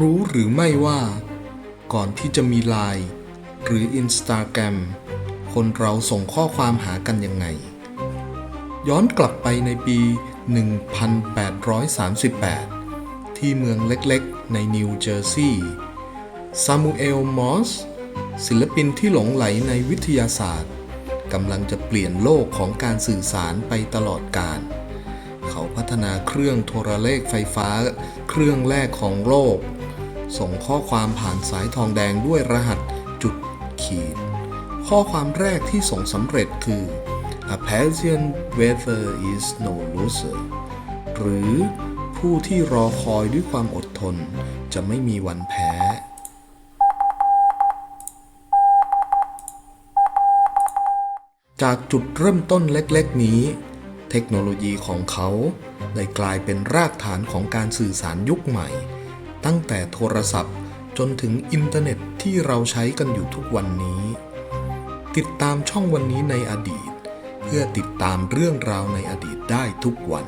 รู้หรือไม่ว่า ก่อนที่จะมีไลน์หรืออินสตาแกรมคนเราส่งข้อความหากันยังไง ย้อนกลับไปในปี 1838 ที่เมืองเล็กๆ ในนิวเจอร์ซีย์ซามูเอล มอส ศิลปินที่หลงไหลในวิทยาศาสตร์กำลังจะเปลี่ยนโลกของการสื่อสารไปตลอดกาล นาเครื่องโทรเลขไฟฟ้า เครื่องแรกของโลก ส่งข้อความผ่านสายทองแดงด้วยรหัสจุดขีด ข้อความแรกที่ส่งสำเร็จคือ A patient weather is no loser หรือผู้ที่รอคอยด้วยความอดทน จะไม่มีวันแพ้จากจุดเริ่มต้นเล็กๆนี้ เทคโนโลยีของเขาได้กลายเป็นรากฐานของการสื่อสารยุคใหม่ ตั้งแต่โทรศัพท์จนถึงอินเทอร์เน็ตที่เราใช้กันอยู่ทุกวันนี้ ติดตามช่องวันนี้ในอดีต เพื่อติดตามเรื่องราวในอดีตได้ทุกวัน